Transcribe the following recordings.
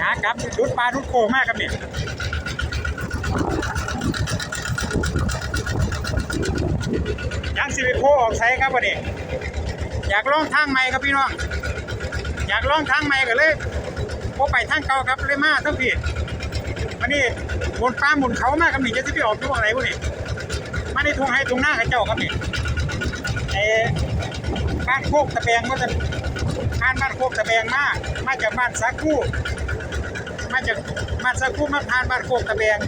หากลับดุดปลาดุดโคมากครับเนี่ยยังสิไปโคออกใช้ครับวันนี้อยากลองทางใหม่ครับพี่น้อง อยากลองทางใหม่ก็เลยพบไปทางเก่าครับเลยมาทั้งผิดวันนี้บนฟ้าบนเขามากครับนี่จะสิไปออกทุกอะไรพวกนี้มาในทุ่งให้ทุ่งหน้ากับเจ้าครับนี่ไอ้บ้านโคกตะแบงก็จะผ่านบ้านโคกตะแบงมามาจากบ้านสักคู่ มาจากบ้าสักคู่มาผ่านบ้านโคกตะแบง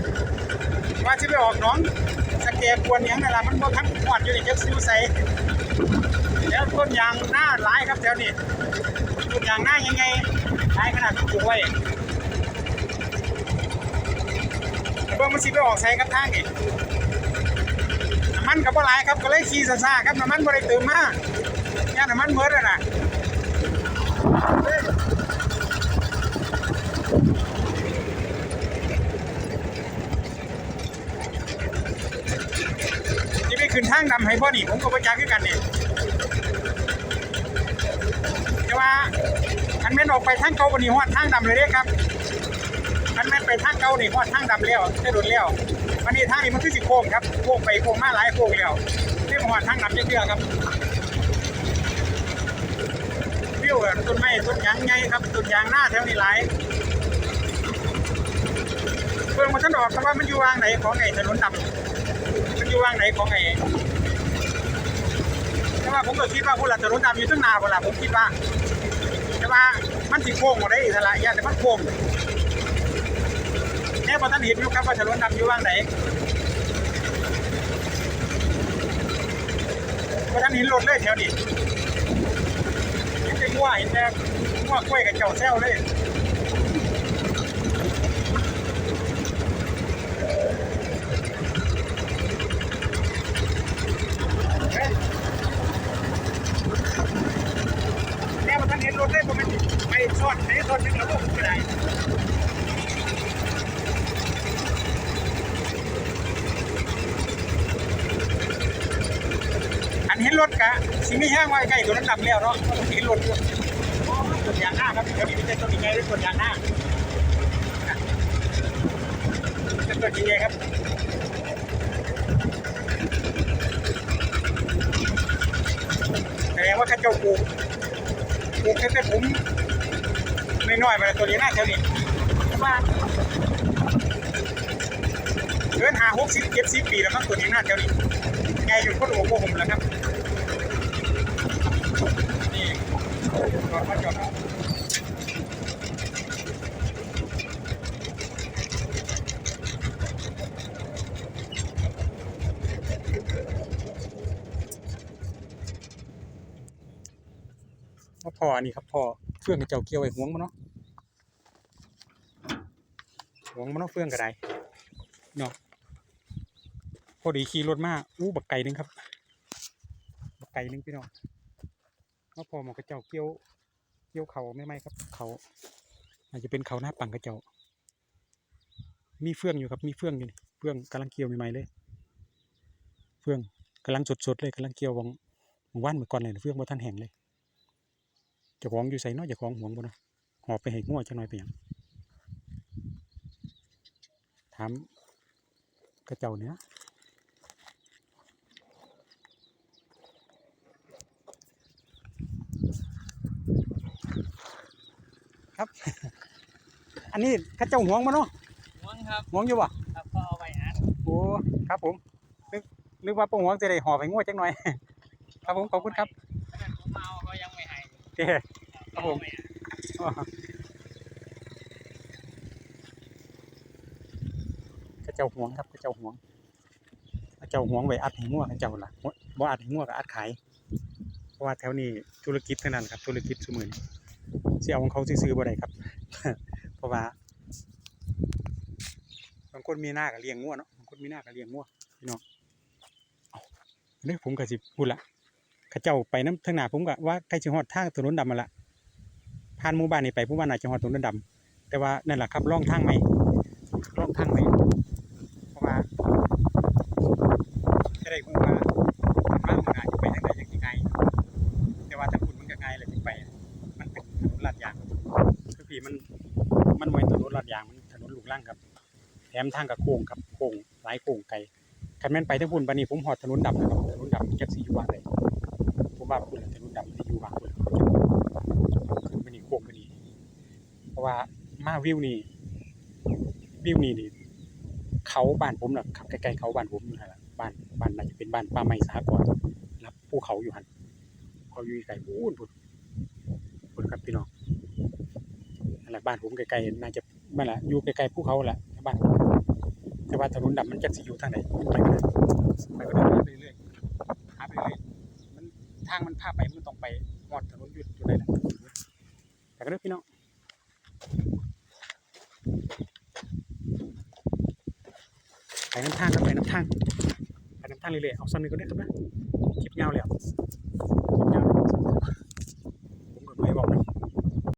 ว่าจะไปออกหน้องสแกกวนยังนั่นล่ะมันบ่ทันหอดอยู่นี่จักซิวใส่แล้วต้นยางหน้าหลายครับแถวนี้ต้นยางหน้ายังไงหลายขนาดปลูกไว้เบิ่งมันสิไปออกใส่กับทางนี่น้ำมันก็บ่หลายครับก็เลยขี่ซ่าๆครับน้ำมันบ่ได้เติมมาย่านน้ำมันหมดแล้วน่ะสิไป ขึ้นทางดำให้บ่นี่ผมก็บ่จักคือกันนี่แต่ว่าคันแม่นออกไปทางเก่าวันนี้ฮอดทางดำเลยเด้ครับคันแม่นไปทางเก่านี่ฮอดทางดำแล้วจะโดนแล้ววันนี้ทางนี้มันคือสิโค้งครับโค้งไปโค้งมาหลายโค้งแล้วนี่มาฮอดทางดำเยอะๆครับวิวอะต้นไม้ต้นยางใหญ่ครับต้นยางหน้าแถวนี้หลายเพิ่งมาท่านออกครับว่ามันอยู่วางไหนของไอ้ถนนดำ อยู่ว่างไหนของไอ้แต่ว่าผมก็คิดว่าผู้หลักถนนดำอยู่ตั้งนานเวลาผมคิดว่า แต่ว่ามันสิโค้งหมดได้อิสระยาแต่มันโค้งแน่พอท่านเห็นอยู่ครับว่าถนนดำอยู่ว่างไหนพอท่านเห็นรถเลยแถวนี้เห็นแต่งัวเห็นแต่งัวกล้วยกับเจ้าแซวเลยเฮ้ยแน่พอท่านเห็นรถเลยผมไม่ อันเห็นรถกะสิมีแห้งไว้ใกล้ตัวนั้นดำแล้วเนาะเห็นรถอยู่ต้นยางหน้าครับเดี๋ยวนี้ไม่ใช่ต้นยังไงด้วยต้นยางหน้าเป็นต้นยังไงครับแสดงว่าข้าเจ้าปลูกปลูแค่แต่ผม น้อยๆมาตัวนี้หน้าแถวนี้ว่าเกินหาหกสิบเจ็ดสิบปีแล้วมั้งตัวนี้หน้าแถวนี้ไงอยู่คนโอ้โหผมแล้วครับนี่จอดมาจอดมาว่ออันนี้ครับพ่อ ฟื่องกับเจ้าเกี่ยวไอ้ห่วงมันเนาะห่วงมันเนาะเฟื่องก็ได้เนาะพอดีขี่รถมาอู้บักไก่นึงครับ บักไก่นึงพี่น้องมาพอหมอกระเจ้าเกี่ยวเกี่ยวเขาไม่ไหมครับ เขาอาจจะเป็นเขาหน้าปังกระเจ้า มีเฟื่องอยู่ครับมีเฟื่องอยู่นี่เฟื่องกำลังเกี่ยวใหม่ๆเลย เฟื่องกำลังสดๆเลยกำลังเกี่ยววังว่านเหมื่อก่อนเลยเฟื่องบ่ท่านแห้งเลย จ้าของอยู่ใส่เนาะเจ้าของห่วงบ่เนาะหอบไปให้งัวจังหน่อยไปหยังถามกระเจ้าเนี้ยครับ อันนี้เข้าเจ้าห่วงมาเนาะห่วงครับห่วงอยู่บ่ครับก็เอาไปอัดโอ้ครับผมนึกนึกว่าป้าห่วงจะได้ห่อไปงัวจังหน่อย ครับผมขอบคุณครับ เจ้ครับผมเอาไปอัดเข้าเจ้าห่วงครับเข้าเจ้าห่วงเข้าเจ้าห่วงไว้อัดให้งัวเข้าเจ้าล่ะบ่อัดให้งัวก็อัดขายเพราะว่าแถวนี้ธุรกิจเท่านั้นครับ ธุรกิจซุมื้อนี้สิเอาของเขาซื้อบ่ได้ครับ เพราะว่าบางคนมีหน้าก็เลี้ยงงัวเนาะบางคนมีหน้าก็เลี้ยงงัวพี่น้องเอาอันนี้ผมก็สิพูดละ เขาเจ้าไปน้ำทางหน้าผมก็ว่าใกล้สิฮอดทางถนนดำมาละผ่านหมู่บ้านนี้ไปผมว่าน่าจะฮอดถนนดำแต่ว่านั่นแหละครับร่องทางใหม่ร่องทางใหม่เพราะว่าจะได้ฮู้ว่าบ้านมันอาจจะไปทางใดอย่างไงแต่ว่าถ้าคุณมันก็ไงแหละที่ไป มันเป็นถนนลาดยางคือพี่มันมันไม่ถนนลาดยางมันถนนลูกรังครับแถมทางกับโค้งครับโค้งหลายโค้งไกลคันแม่นไปทั้งพุ่นปนนี้ผมหอดถนนดำนะครับถนนดำจักสิอยู่ว่าได้ผ มว่าพุ่นแหละถนนดำที่อยู่บางพุ่นขึ้นไปนี่โค้งไปนี่เพราะว่ามาวิวนี่วิวนี่นี่เขาบ้านผมน่ะครับใกล้ๆเขาบ้านผมอยู่นั่นแหละบ้านบ้านน่าจะเป็นบ้านป่าไม้สหกรณ์รับภูเขาอยู่หันเขาอยู่ไกลพูนพุ่นพุ่นครับพี่น้องนั่นแหละบ้านผมไกลๆน่าจะนั่นแหละอยู่ไกลๆภูเขาแหละบ้านแต่ว่าถนนดำมันจักสิอยู่ทางไหนไปก็ได้ไปก็ได้ไปเรื่อยๆหาไปเรื่อยมันทางมันพาไปมันต้องไปหอดถนนอยู่อยู่ไหนแหละแต่ก็เด้อพี่น้องไป น้ำทางครับไปน้ำทางไปน้ำทางเรื่อยๆเอาซ้ำนี้ก็ได้ครับนะคลิปยาวเล้วคลิปยาว